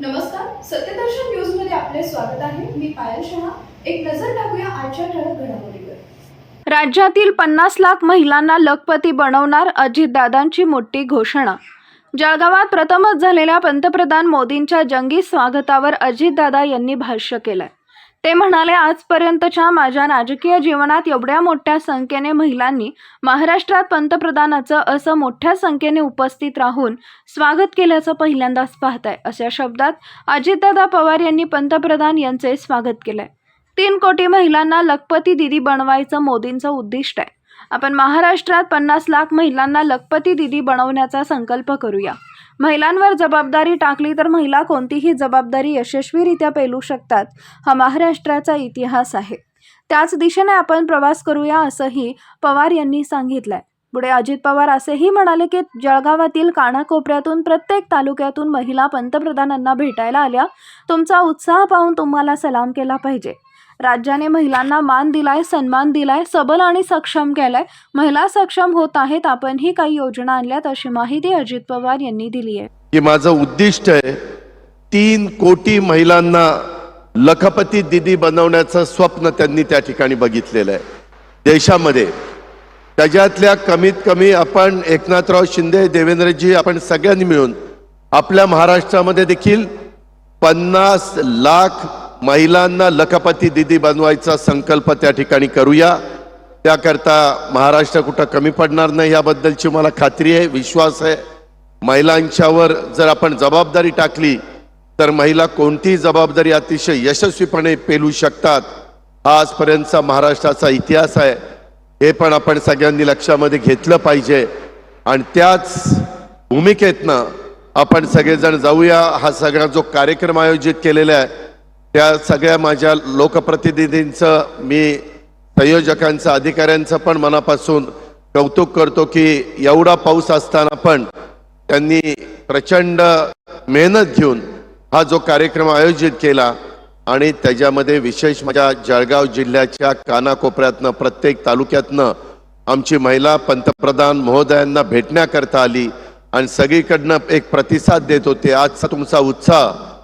नमस्कार सत्यदर्शन न्यूजमध्ये आपले स्वागत आहे. मी पायल शहा. एक नजर टाकूया आजच्या ठळक घडामोडीवर. राज्यातील पन्नास लाख महिलांना लखपती बनवणार अजितदादांची मोठी घोषणा. जळगावात प्रथमच झालेल्या पंतप्रधान मोदींच्या जंगी स्वागतावर अजितदादा यांनी भाष्य केलंय. ते म्हणाले आजपर्यंतच्या माझ्या राजकीय जीवनात एवढ्या मोठ्या संख्येने महिलांनी महाराष्ट्रात पंतप्रधानाचं असं मोठ्या संख्येने उपस्थित राहून स्वागत केल्याचं पहिल्यांदाच पाहत आहे अशा शब्दात अजितदादा पवार यांनी पंतप्रधान यांचे स्वागत केलंय. तीन कोटी महिलांना लखपती दिदी बनवायचं मोदींचं उद्दिष्ट आहे. आपण महाराष्ट्रात पन्नास लाख महिलांना लखपती दिदी बनवण्याचा संकल्प करूया. महिलांवर जबाबदारी टाकली तर महिला कोणतीही जबाबदारी यशस्वीरित्या पेलू शकतात हा महाराष्ट्राचा इतिहास आहे. त्याच दिशेने आपण प्रवास करूया असंही पवार यांनी सांगितलंय. पुढे अजित पवार असेही म्हणाले की जळगावातील कानाकोपऱ्यातून प्रत्येक तालुक्यातून महिला पंतप्रधानांना भेटायला आल्या. तुमचा उत्साह पाहून तुम्हाला सलाम केला पाहिजे. राज्याने महिलांना मान दिलाय सन्मान दिलाय सबल आणि सक्षम केलाय. महिला सक्षम होत आहेत आपणही काही योजना आणल्यात अशी माहिती अजित पवार यांनी दिली आहे. की माझं उद्दिष्ट आहे तीन कोटी महिलांना लखपती दिदी बनवण्याचं स्वप्न त्यांनी त्या ठिकाणी बघितलेलं आहे. देशामध्ये. त्याच्यातल्या कमीत कमी आपण एकनाथराव शिंदे देवेंद्रजी आपण सगळ्यांनी मिळून आपल्या महाराष्ट्रामध्ये देखील पन्नास लाख महिलांना लखपती दिदी बनवायचा संकल्प त्या ठिकाणी करूया. त्याकरता महाराष्ट्र कुठं कमी पडणार नाही याबद्दलची मला खात्री आहे विश्वास आहे. महिलांच्यावर जर आपण जबाबदारी टाकली तर महिला कोणतीही जबाबदारी अतिशय यशस्वीपणे पेलू शकतात. हा आजपर्यंतचा महाराष्ट्राचा इतिहास आहे. हे पण आपण सगळ्यांनी लक्षामध्ये घेतलं पाहिजे. आणि त्याच भूमिकेतनं आपण सगळेजण जाऊया. हा सगळा जो कार्यक्रम आयोजित केलेला आहे त्या सगळ्या माझ्या लोकप्रतिनिधींचं मी संयोजकांचं अधिकाऱ्यांचं पण मनापासून कौतुक करतो की एवढा पाऊस असताना पण त्यांनी प्रचंड मेहनत घेऊन हा जो कार्यक्रम आयोजित केला आणि त्याच्यामध्ये विशेष माझ्या जळगाव जिल्ह्याच्या कानाकोपऱ्यातनं प्रत्येक तालुक्यातनं आमची महिला पंतप्रधान महोदयांना भेटण्याकरता आली आणि सगळीकडनं एक प्रतिसाद देत होते. आजचा तुमचा उत्साह